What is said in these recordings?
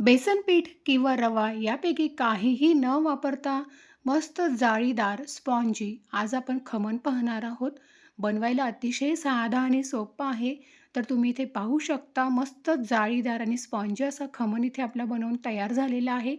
बेसन पीठ किंवा रवा यापैकी काहीही न वापरता मस्त जाळीदार स्पॉन्जी आज आपण खमण पाहणार आहोत. बनवायला अतिशय साधा आणि सोपं आहे. तर तुम्ही इथे पाहू शकता मस्त जाळीदार आणि स्पॉन्जी असा खमण इथे आपला बनवून तयार झालेला आहे.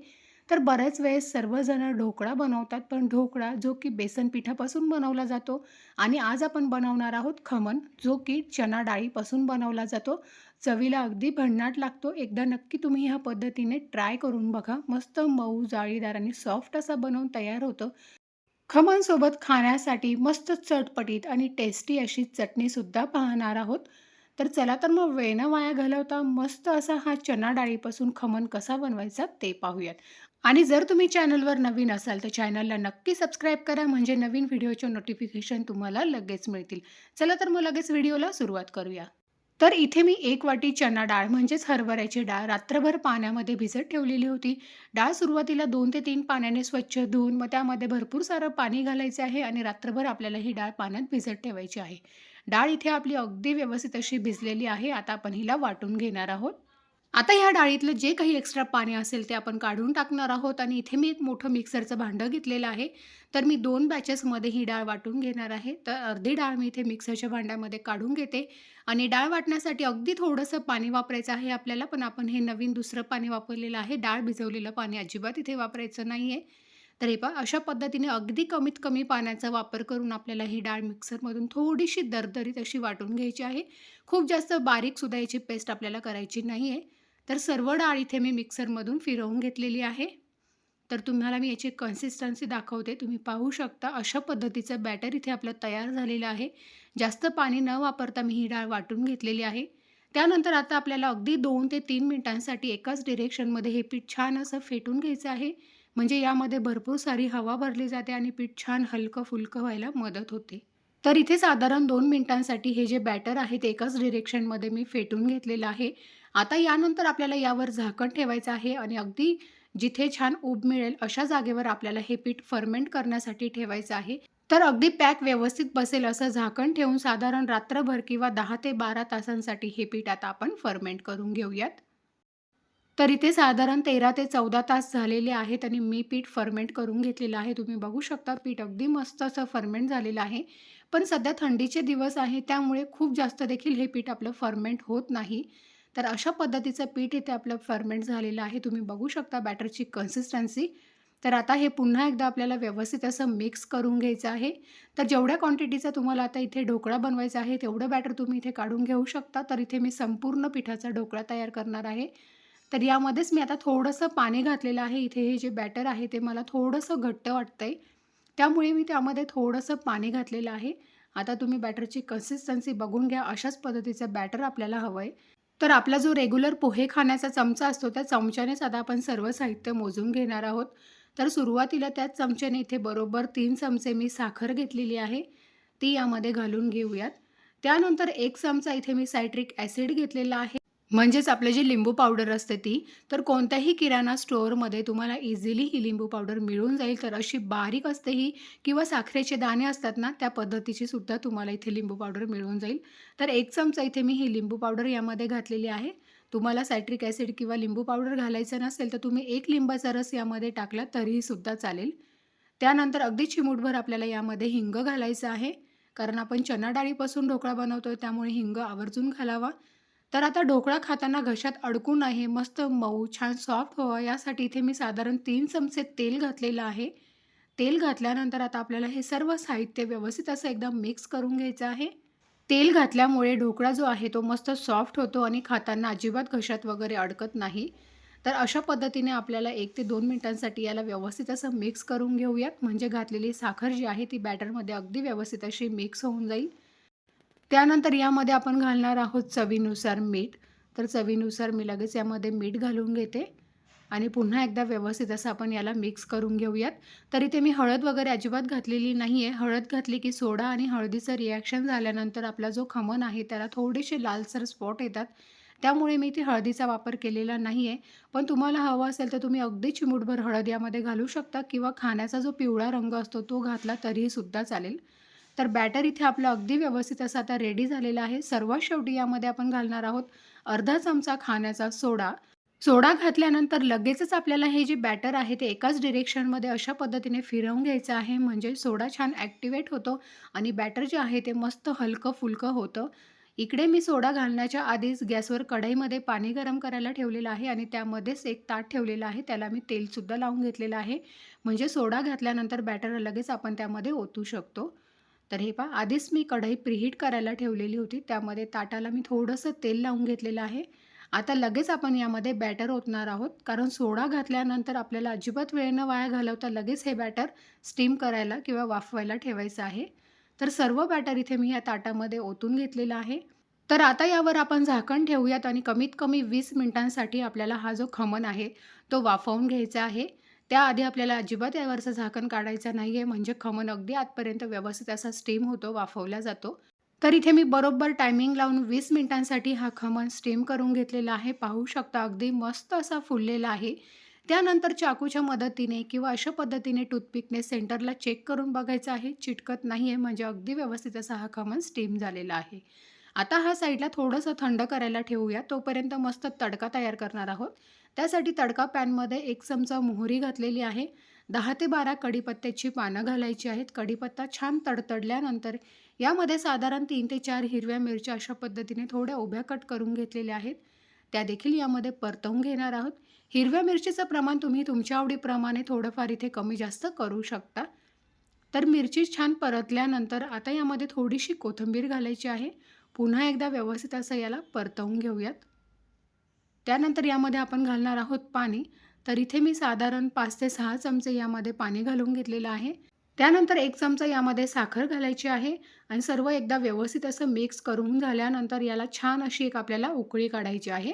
तर बऱ्याच वेळेस सर्वजण ढोकळा बनवतात पण ढोकळा जो की बेसन पिठापासून बनवला जातो. आणि आज आपण बनवणार आहोत खमण जो की चना डाळीपासून बनवला जातो. चवीला अगदी भन्नाट लागतो. एकदा नक्की तुम्ही ह्या पद्धतीने ट्राय करून बघा. मस्त मऊ जाळीदार आणि सॉफ्ट असा बनवून तयार होतं. खमणसोबत खाण्यासाठी मस्त चटपटीत आणि टेस्टी अशी चटणीसुद्धा पाहणार आहोत. तर चला तर मग वेळ वाया घालवता मस्त असा हा चना डाळीपासून खमण कसा बनवायचा ते पाहूयात. आणि जर तुम्ही चॅनलवर नवीन असाल तर चॅनलला नक्की सबस्क्राईब करा. म्हणजे नवीन व्हिडिओचे नोटिफिकेशन तुम्हाला लगेच मिळतील. चला तर मग लगेच व्हिडिओला सुरुवात करूया. तर इथे मी एक वाटी चना डाळ म्हणजेच हरभऱ्याची डाळ रात्रभर पाण्यामध्ये भिजत ठेवलेली होती. डाळ सुरुवातीला दोन ते तीन पाण्याने स्वच्छ धुवून मग त्यामध्ये भरपूर सारं पाणी घालायचं आहे आणि रात्रभर आपल्याला ही डाळ पाण्यात भिजत ठेवायची आहे. डाळ इथे आपली अगदी व्यवस्थित अशी भिजलेली आहे. आता आपण हिला वाटून घेणार आहोत. आता ह्या डाळीतलं जे काही एक्स्ट्रा पाणी असेल ते आपण काढून टाकणार आहोत आणि इथे मी एक मोठं मिक्सरचं भांडं घेतलेलं आहे. तर मी दोन बॅचेसमध्ये ही डाळ वाटून घेणार आहे. तर अर्धी डाळ मी इथे मिक्सरच्या भांड्यामध्ये काढून घेते. आणि डाळ वाटण्यासाठी अगदी थोडंसं पाणी वापरायचं आहे आपल्याला पण आपण हे नवीन दुसरं पाणी वापरलेलं आहे. डाळ भिजवलेलं पाणी अजिबात इथे वापरायचं नाही आहे तर हे पहा अशा पद्धतीने अगदी कमीत कमी पाण्याचा वापर करून आपल्याला ही डाळ मिक्सरमधून थोडीशी दरदरीत अशी वाटून घ्यायची आहे. खूप जास्त बारीकसुद्धा याची पेस्ट आपल्याला करायची नाही आहे तर सर्व डाळ इथे मी मिक्सरमधून फिरवून घेतलेली आहे. तर तुम्हाला मी याची कन्सिस्टन्सी दाखवते. तुम्ही पाहू शकता अशा पद्धतीचं बॅटर इथे आपलं तयार झालेलं आहे. जास्त पाणी न वापरता मी ही डाळ वाटून घेतलेली आहे. त्यानंतर आता आपल्याला अगदी दोन ते तीन मिनिटांसाठी एकाच डिरेक्शनमध्ये हे पीठ छान असं फेटून घ्यायचं आहे. म्हणजे यामध्ये भरपूर सारी हवा भरली जाते आणि पीठ छान हलकं फुलकं व्हायला मदत होते. तर इथे साधारण दोन मिनिटांसाठी हे जे बॅटर आहे ते एकाच डिरेक्शनमध्ये मी फेटून घेतलेलं आहे. आता यानंतर आपल्याला यावर झाकण ठेवायचं आहे आणि अगदी जिथे छान उब मिळेल अशा जागेवर आपल्याला हे पीठ फर्मेंट करण्यासाठी ठेवायचं आहे. तर अगदी पॅक व्यवस्थित बसेल असं झाकण ठेवून साधारण रात्रभर किंवा दहा ते बारा तासांसाठी हे पीठ आता आपण फर्मेंट करून घेऊयात. तर इथे साधारण तेरा ते चौदा तास झालेले आहेत आणि मी पीठ फर्मेंट करून घेतलेलं आहे. तुम्ही बघू शकता पीठ अगदी मस्त असं फर्मेंट झालेलं आहे. पण सध्या थंडीचे दिवस आहे त्यामुळे खूप जास्त देखील हे पीठ आपलं फर्मेंट होत नाही. तर अशा पद्धतीचं पीठ इथे आपलं फर्मेंट झालेलं आहे. तुम्ही बघू शकता बॅटरची कन्सिस्टन्सी तर आता हे पुन्हा एकदा आपल्याला व्यवस्थित असं मिक्स करून घ्यायचं आहे. तर जेवढ्या क्वांटिटीचा तुम्हाला आता इथे ढोकळा बनवायचा आहे तेवढं बॅटर तुम्ही इथे काढून घेऊ शकता. तर इथे मी संपूर्ण पिठाचा ढोकळा तयार करणार आहे. तर यामध्येच मी आता थोडंसं पाणी घातलेलं आहे. इथे हे जे बॅटर आहे ते मला थोडंसं घट्ट वाटतं आहे त्यामुळे मी त्यामध्ये थोडंसं पाणी घातलेलं आहे. आता तुम्ही बॅटरची कन्सिस्टन्सी बघून घ्या. अशाच पद्धतीचं बॅटर आपल्याला हवं आहे तर आपला जो रेग्युलर पोहे खाण्याचा चमचा असतो त्या चमच्यानेच आता आपण सर्व साहित्य मोजून घेणार आहोत. तर सुरुवातीला त्याच चमच्याने इथे बरोबर तीन चमचे मी साखर घेतलेली आहे. ती यामध्ये घालून घेऊयात. त्यानंतर एक चमचा इथे मी सायट्रिक ॲसिड घेतलेला आहे. म्हणजेच आपलं जी लिंबू पावडर असते ती तर कोणत्याही किराणा स्टोअरमध्ये तुम्हाला इझिली ही लिंबू पावडर मिळून जाईल. तर अशी बारीक असते ही किंवा साखरेचे दाणे असतात ना त्या पद्धतीची सुद्धा तुम्हाला इथे लिंबू पावडर मिळून जाईल. तर एक चमचा इथे मी ही लिंबू पावडर यामध्ये घातलेली आहे. तुम्हाला सायट्रिक ॲसिड किंवा लिंबू पावडर घालायचं नसेल तर तुम्ही एक लिंबाचा रस यामध्ये टाकला तरीही सुद्धा चालेल. त्यानंतर अगदी चिमूटभर आपल्याला यामध्ये हिंग घालायचं आहे. कारण आपण चना डाळीपासून ढोकळा बनवतो त्यामुळे हिंग आवर्जून घालावा. तर आता ढोकळा खाताना घशात अडकू नये मस्त मऊ छान सॉफ्ट व्हावं. यासाठी इथे मी साधारण तीन चमचे तेल घातलेलं आहे. तेल घातल्यानंतर आता आपल्याला हे सर्व साहित्य व्यवस्थित असं एकदम मिक्स करून घ्यायचं आहे. तेल घातल्यामुळे ढोकळा जो आहे तो मस्त सॉफ्ट होतो आणि खाताना अजिबात घशात वगैरे अडकत नाही. तर अशा पद्धतीने आपल्याला एक ते दोन मिनटांसाठी याला व्यवस्थित असं मिक्स करून घेऊयात. म्हणजे घातलेली साखर जी आहे ती बॅटरमध्ये अगदी व्यवस्थित अशी मिक्स होऊन जाईल. त्यानंतर यामध्ये आपण घालणार आहोत चवीनुसार मीठ. तर चवीनुसार मी लगेच यामध्ये मीठ घालून घेते. आणि पुन्हा एकदा व्यवस्थित असं आपण याला मिक्स करून घेऊयात. तर इथे मी हळद वगैरे अजिबात घातलेली नाही आहे हळद घातली की सोडा आणि हळदीचं रिॲक्शन झाल्यानंतर आपला जो खमण आहे त्याला थोडेसे लालसर स्पॉट येतात. त्यामुळे मी इथे हळदीचा वापर केलेला नाही आहे पण तुम्हाला हवं असेल तर तुम्ही अगदी चिमूटभर हळद यामध्ये घालू शकता किंवा खाण्याचा जो पिवळा रंग असतो तो घातला तरीही सुद्धा चालेल. तर बॅटर इथे आपलं अगदी व्यवस्थित असं आता रेडी झालेलं आहे सर्वात शेवटी यामध्ये आपण घालणार आहोत अर्धा चमचा खाण्याचा सोडा सोडा घातल्यानंतर लगेचच आपल्याला हे जे बॅटर आहे ते एकाच डिरेक्शनमध्ये अशा पद्धतीने फिरवून घ्यायचं आहे म्हणजे सोडा छान ॲक्टिवेट होतो आणि बॅटर जे आहे ते मस्त हलकं-फुलकं होतं. इकडे मी सोडा घालण्याच्या आधीच गॅसवर कढईमध्ये पाणी गरम करायला ठेवलेलं आहे आणि त्यामध्येच एक ताट ठेवलेलं आहे. त्याला मी तेलसुद्धा लावून घेतलेलं आहे. म्हणजे सोडा घातल्यानंतर बॅटर लगेच आपण त्यामध्ये ओतू शकतो. तर हे पहा आधीच मी कढई प्रिहीट करायला ठेवलेली होती. त्यामध्ये ताटाला मी थोडंसं तेल लावून घेतलेलं आहे. आता लगेच आपण यामध्ये बॅटर ओतणार आहोत. कारण सोडा घातल्यानंतर आपल्याला अजिबात वेळेनं वाया घालवता लगेच हे बॅटर स्टीम करायला किंवा वाफवायला ठेवायचं आहे. तर सर्व बॅटर इथे मी या ताटामध्ये ओतून घेतलेलं आहे. तर आता यावर आपण झाकण ठेवूयात आणि कमीत कमी वीस मिनिटांसाठी आपल्याला हा जो खमन आहे तो वाफवून घ्यायचा आहे. त्याआधी आपल्याला अजिबात यावरचं झाकण काढायचं नाही आहे म्हणजे खमण अगदी आतपर्यंत व्यवस्थित असा स्टीम होतो, वाफवला जातो. तर इथे मी बरोबर टायमिंग लावून वीस मिनिटांसाठी हा खमण स्टीम करून घेतलेला आहे. पाहू शकता अगदी मस्त असा फुललेला आहे. त्यानंतर चाकूच्या मदतीने किंवा अशा पद्धतीने टूथपिकने सेंटरला चेक करून बघायचं आहे. चिटकत नाही आहे म्हणजे अगदी व्यवस्थित असा हा खमण स्टीम झालेला आहे. आता हा साईडला थोडंसं थंड करायला ठेवूया. तोपर्यंत मस्त तडका तयार करणार आहोत. त्यासाठी तडका पॅनमध्ये एक चमचा मोहरी घातलेली आहे. दहा ते 12 कढीपत्त्याची पानं घालायची आहेत. कढीपत्ता छान तडतडल्यानंतर यामध्ये साधारण तीन ते चार हिरव्या मिरच्या अशा पद्धतीने थोड्या उभ्या कट करून घेतलेल्या आहेत. त्या देखील यामध्ये परतवून घेणार आहोत. हिरव्या मिरचीचं प्रमाण तुम्ही तुमच्या आवडीप्रमाणे थोडंफार इथे कमी जास्त करू शकता. तर मिरची छान परतल्यानंतर आता यामध्ये थोडीशी कोथिंबीर घालायची आहे. पुन्हा एकदा व्यवस्थित असं याला परतवून घेऊयात. त्यानंतर यामध्ये आपण घालणार आहोत पाणी. तर इथे मी साधारण पाच ते सहा चमचे यामध्ये पाणी घालून घेतलेलं आहे. त्यानंतर एक चमचा यामध्ये साखर घालायची आहे आणि सर्व एकदा व्यवस्थित असं मिक्स करून झाल्यानंतर याला छान अशी एक आपल्याला उकळी काढायची आहे.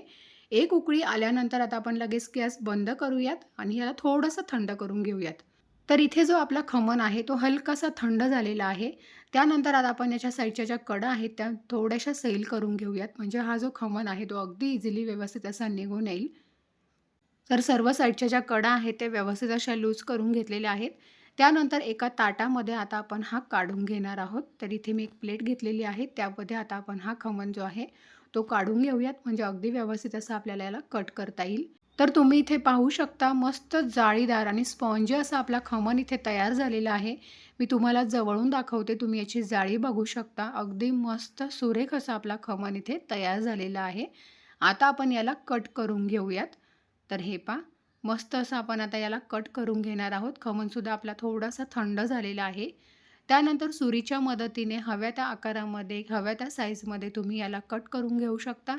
एक उकळी आल्यानंतर आता आपण लगेच गॅस बंद करूयात आणि याला थोडंसं थंड करून घेऊयात. तर इथे जो आपला खमण आहे तो हलकासा थंड झालेला आहे. त्यानंतर आता आपण याच्या साईडच्या ज्या कडा आहेत त्या थोड्याशा सैल करून घेऊयात. म्हणजे हा जो खमन आहे तो अगदी इझिली व्यवस्थित असा निघून येईल. तर सर्व साईडच्या ज्या कडा आहेत त्या व्यवस्थित अशा लूज करून घेतलेल्या आहेत. त्यानंतर एका ताटामध्ये आता आपण हा काढून घेणार आहोत. तर इथे मी एक प्लेट घेतलेली आहे. त्यामध्ये आता आपण हा खमन जो आहे तो काढून घेऊयात. म्हणजे अगदी व्यवस्थित असं आपल्याला याला कट करता येईल. तर तुम्ही इथे पाहू शकता मस्त जाळीदार आणि स्पॉन्जी असा आपला खमन इथे तयार झालेला आहे. मी तुम्हाला जवळून दाखवते. तुम्ही याची जाळी बघू शकता. अगदी मस्त सुरेख असा आपला खमन इथे तयार झालेला आहे. आता आपण याला कट करून घेऊयात. तर हे पहा मस्त असं आपण आता याला कट करून घेणार आहोत. खमनसुद्धा आपला थोडासा थंड झालेला आहे. त्यानंतर सुरीच्या मदतीने हव्या त्या आकारामध्ये, हव्या त्या साईजमध्ये तुम्ही याला कट करून घेऊ शकता.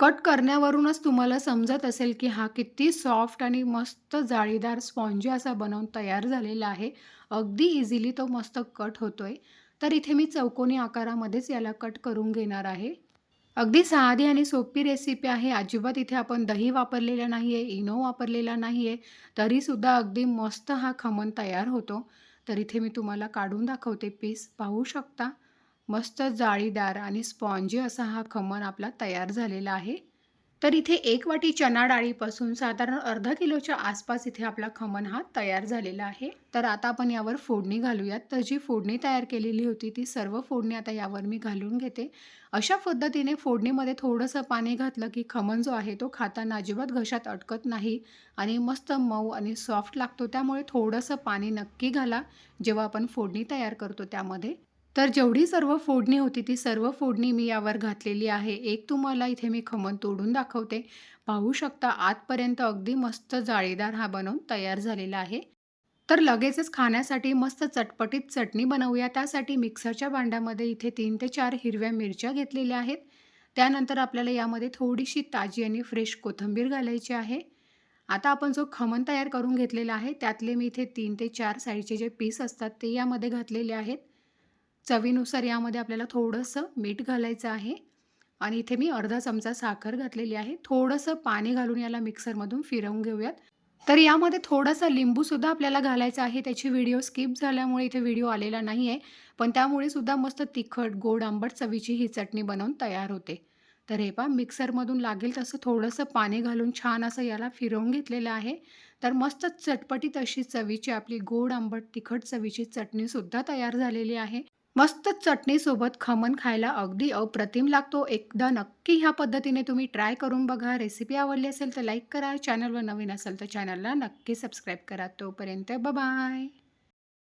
कट करण्यावरूनच तुम्हाला समजत असेल की हा किती सॉफ्ट आणि मस्त जाळीदार स्पॉन्जी असा बनवून तयार झालेला आहे. अगदी इझिली तो मस्त कट होतो आहे तर इथे मी चौकोनी आकारामध्येच याला कट करून घेणार आहे. अगदी साधी आणि सोपी रेसिपी आहे. अजिबात इथे आपण दही वापरलेलं नाही आहे, इनो वापरलेला नाही आहे. तरीसुद्धा अगदी मस्त हा खमण तयार होतो. तर इथे मी तुम्हाला काढून दाखवते पीस. पाहू शकता मस्त जाळीदार आणि स्पॉन्जी असा हा खमण आपला तयार झालेला आहे. तर इथे एक वाटी चणा डाळीपासून साधारण अर्धा किलोच्या आसपास इथे आपला खमण हा तयार झालेला आहे. तर आता आपण यावर फोडणी घालूयात. तर जी फोडणी तयार केलेली होती ती सर्व फोडणी आता यावर मी घालून घेते. अशा पद्धतीने फोडणीमध्ये थोडंसं पाणी घातलं की खमण जो आहे तो खाताना अजिबात घशात अटकत नाही आणि मस्त मऊ आणि सॉफ्ट लागतो. त्यामुळे थोडंसं पाणी नक्की घाला जेव्हा आपण फोडणी तयार करतो त्यामध्ये. तर जेवढी सर्व फोडणी होती ती सर्व फोडणी मी यावर घातलेली आहे. एक तुम्हाला इथे मी खमण तोडून दाखवते. पाहू शकता आतपर्यंत अगदी मस्त जाळीदार हा बनवून तयार झालेला आहे. तर लगेचच खाण्यासाठी मस्त चटपटीत चटणी बनवूया. त्यासाठी मिक्सरच्या भांड्यामध्ये इथे तीन ते चार हिरव्या मिरच्या घेतलेल्या आहेत. त्यानंतर आपल्याला यामध्ये थोडीशी ताजी आणि फ्रेश कोथिंबीर घालायची आहे. आता आपण जो खमण तयार करून घेतलेला आहे त्यातले मी इथे तीन ते चार साईडचे जे पीस असतात ते यामध्ये घातलेले आहेत. चवीनुसार यामध्ये आपल्याला थोडंसं मीठ घालायचं आहे आणि इथे मी अर्धा चमचा साखर घातलेली आहे. थोडंसं पाणी घालून याला मिक्सरमधून फिरवून घेऊयात. तर यामध्ये थोडासा लिंबूसुद्धा आपल्याला घालायचा आहे. त्याची व्हिडिओ स्किप झाल्यामुळे इथे व्हिडिओ आलेला नाही आहे. पण त्यामुळे सुद्धा मस्त तिखट, गोड, आंबट चवीची ही चटणी बनवून तयार होते. तर हे पहा मिक्सरमधून लागेल तसं थोडंसं पाणी घालून छान असं याला फिरवून घेतलेलं आहे. तर मस्त चटपटीत अशी चवीची आपली गोड, आंबट, तिखट चवीची चटणीसुद्धा तयार झालेली आहे. मस्त चटणीसोबत खमण खायला अगदी अप्रतिम लागतो. एकदा नक्की ह्या पद्धतीने तुम्ही ट्राय करून बघा. रेसिपी आवडली असेल तर लाईक करा. चॅनलवर नवीन असेल तर चॅनलला नक्की सबस्क्राईब करा. तोपर्यंत बाय.